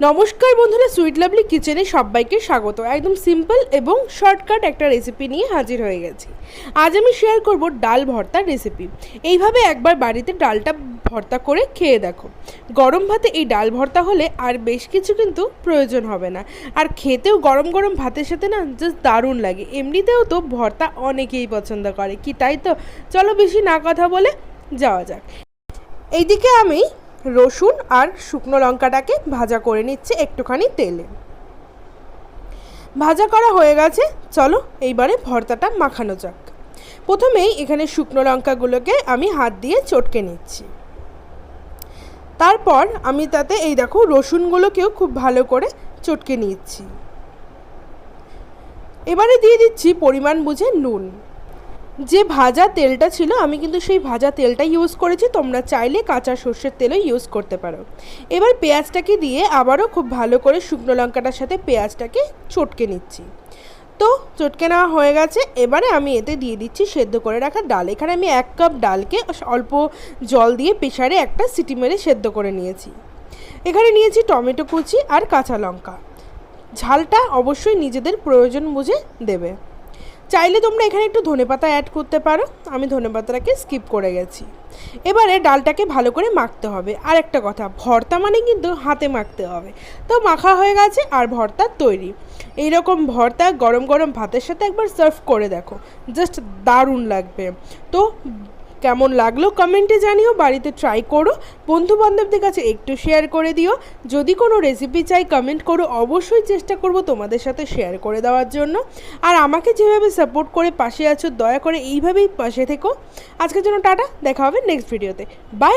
নমস্কার বন্ধুরা sweet lovely কিচেনে সবাইকে স্বাগত। একদম সিম্পল এবং শর্টকাট একটা রেসিপি নিয়ে হাজির হয়ে গেছি। আজ আমি শেয়ার করব ডাল ভর্তার রেসিপি এইভাবে একবার বাড়িতে ডালটা ভর্তা করে খেয়ে দেখো। গরম ভাতে এই ডাল ভর্তা হলে আর বেশ কিছু কিন্তু প্রয়োজন হবে না। আর খেতেও গরম গরম ভাতের সাথে না জাস্ট দারুণ লাগে। এমনিতেও তো ভর্তা অনেকেই পছন্দ করে, কি তাই তো? চলো বেশি না কথা বলে যাওয়া যাক। এইদিকে আমি রসুন আর শুকনো লঙ্কাটাকে ভাজা করে নিচ্ছি একটুখানি তেলে। ভাজা করা হয়ে গেছে, চলো এইবারে ভর্তাটা মাখানো যাক। প্রথমেই এখানে শুকনো লঙ্কাগুলোকে আমি হাত দিয়ে চটকে নিচ্ছি। তারপর আমি তাতে এই দেখো রসুনগুলোকেও খুব ভালো করে চটকে নিচ্ছি। এবারে দিয়ে দিচ্ছি পরিমাণ বুঝে নুন। যে ভাজা তেলটা ছিল, আমি কিন্তু সেই ভাজা তেলটা ইউজ করেছি। তোমরা চাইলে কাঁচা সর্ষের তেলও ইউজ করতে পারো। এবার পেঁয়াজটাকে দিয়ে আবারও খুব ভালো করে শুকনো লঙ্কাটার সাথে পেঁয়াজটাকে চটকে নিচ্ছি। তো, চটকে নেওয়া হয়ে গেছে। এবারে আমি এতে দিয়ে দিচ্ছি সেদ্ধ করে রাখা ডাল। এখানে আমি এক কাপ ডালকে অল্প জল দিয়ে প্রেশারে একটা সিটি মেরে সেদ্ধ করে নিয়েছি। এখানে নিয়েছি টমেটো কুচি আর কাঁচা লঙ্কা। ঝালটা অবশ্যই নিজেদের প্রয়োজন বুঝে দেবে। চাইলে তোমরা এখানে একটু ধনে পাতা অ্যাড করতে পারো। আমি ধনে পাতাটাকে স্কিপ করে গেছি। এবারে ডালটাকে ভালো করে মাখতে হবে। আর একটা কথা, ভর্তা মানে কিন্তু হাতে মাখতে হবে। তো মাখা হয়ে গেছে আর ভর্তা তৈরি। এই রকম ভর্তা গরম গরম ভাতের সাথে একবার সার্ভ করে দেখো। জাস্ট দারুণ লাগবে। তো কেমন লাগল কমেন্টে জানিও, বাড়িতে ট্রাই করো। বন্ধুবান্ধবদের কাছে একটু শেয়ার করে দিও। যদি কোনো রেসিপি চাই কমেন্ট করো। অবশ্যই চেষ্টা করব তোমাদের সাথে শেয়ার করে দেওয়ার জন্য। আর আমাকে যেভাবে সাপোর্ট করে পাশে আছো, দয়া করে এইভাবেই পাশে থেকো। আজকের জন্য টাটা, দেখা হবে নেক্সট ভিডিওতে বাই